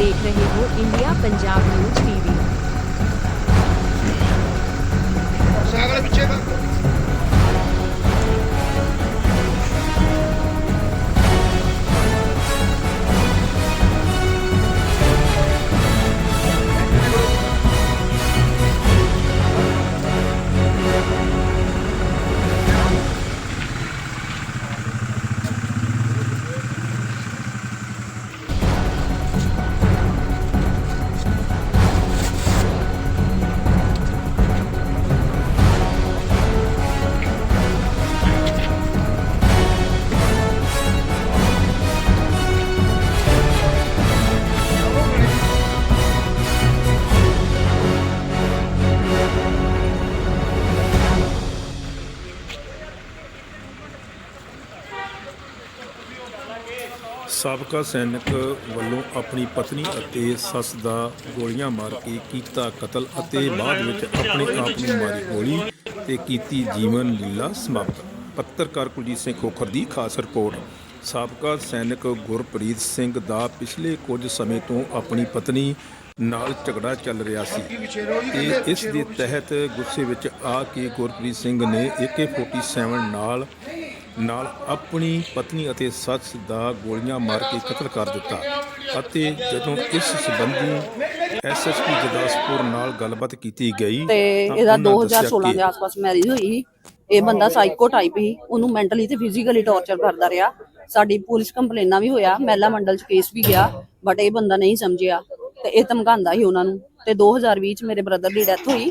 ਦੇਖ ਰਹੇ ਹੋ ਇੰਡੀਆ ਪੰਜਾਬ ਨਿਊਜ਼ ਟੀਵੀ ਸਾਬਕਾ ਸੈਨਿਕ ਵੱਲੋਂ ਆਪਣੀ ਪਤਨੀ ਅਤੇ ਸੱਸ ਦਾ ਗੋਲੀਆਂ ਮਾਰ ਕੇ ਕੀਤਾ ਕਤਲ ਅਤੇ ਬਾਅਦ ਵਿੱਚ ਆਪਣੇ ਆਪ ਨੂੰ ਮਾਰੀ ਗੋਲੀ ਤੇ ਕੀਤੀ ਜੀਵਨ ਲੀਲਾ ਸਮਾਪਤ। ਪੱਤਰਕਾਰ ਕੁਲਜੀਤ ਸਿੰਘ ਖੋਖਰ ਦੀ ਖਾਸ ਰਿਪੋਰਟ। ਸਾਬਕਾ ਸੈਨਿਕ ਗੁਰਪ੍ਰੀਤ ਸਿੰਘ ਦਾ ਪਿਛਲੇ ਕੁਝ ਸਮੇਂ ਤੋਂ ਆਪਣੀ ਪਤਨੀ ਨਾਲ ਝਗੜਾ ਚੱਲ ਰਿਹਾ ਸੀ ਤੇ ਇਸ ਦੇ ਤਹਿਤ ਗੁੱਸੇ ਵਿੱਚ ਆ ਕੇ ਗੁਰਪ੍ਰੀਤ ਸਿੰਘ ਨੇ AK47 ਨਾਲ ਨਾਲ ਆਪਣੀ ਪਤਨੀ ਅਤੇ ਸੱਸ ਦਾ ਗੋਲੀਆਂ ਮਾਰ ਕੇ ਕਤਲ ਕਰ ਦਿੱਤਾ ਅਤੇ ਜਦੋਂ ਇਸ ਸੰਬੰਧੀ ਐਸਐਸਪੀ ਗੁਰਦਾਸਪੁਰ ਨਾਲ ਗੱਲਬਾਤ ਕੀਤੀ ਗਈ ਤੇ ਤਾਂ ਇਹਦਾ ਉਹਨਾਂ ਦੱਸਿਆ 2016 ਕਿ ਦੇ ਆਸ-ਪਾਸ ਮੈਰਿਜ ਹੋਈ ਸੀ। ਇਹ ਬੰਦਾ ਸਾਈਕੋ ਟਾਈਪ ਸੀ। ਉਹਨੂੰ ਮੈਂਟਲੀ ਤੇ ਫਿਜ਼ੀਕਲੀ ਟੌਰਚਰ ਕਰਦਾ ਰਿਹਾ। ਸਾਡੀ ਪੁਲਿਸ ਕੰਪਲੇਨਾਂ ਵੀ ਹੋਇਆ। ਮਹਿਲਾ ਮੰਡਲ 'ਚ ਕੇਸ ਵੀ ਗਿਆ। ਬਟ ਇਹ ਬੰਦਾ ਨਹੀਂ ਸਮਝਿਆ। ਤੇ ਇਹ ਧਮਕਾਉਂਦਾ ਸੀ ਉਹਨਾਂ ਨੂੰ। ਤੇ 2020 ਚ ਮੇਰੇ ਬ੍ਰਦਰ ਦੀ ਡੈਥ ਹੋਈ।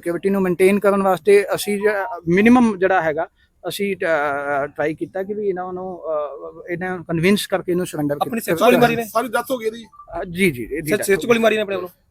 ਸਿਕਿਉਰਿਟੀ ਨੂੰ ਮੇਨਟੇਨ ਕਰਨ ਵਾਸਤੇ ਅਸੀਂ ਮਿਨੀਮਮ ਜਿਹੜਾ ਹੈਗਾ ਅਸੀਂ ਟਰਾਈ ਕੀਤਾ ਕਿ ਵੀ ਇਹਨਾਂ ਨੂੰ ਇਹਨਾਂ ਨੂੰ ਕਨਵਿੰਸ ਕਰਕੇ ਇਹਨੂੰ ਸਰੈਂਡਰ ਆਪਣੀ ਸਿਰ 'ਚ ਗੋਲੀ ਮਾਰੀ ਨੇ? ਸਾਰੀ ਡੈਥ ਹੋ ਗਈ ਇਹਦੀ। ਜੀ ਜੀ ਇਹਦੀ ਸਿਰ ਸਿਰ 'ਚ ਗੋਲੀ ਮਾਰੀ ਨੇ ਆਪਣੇ ਵੱਲੋਂ?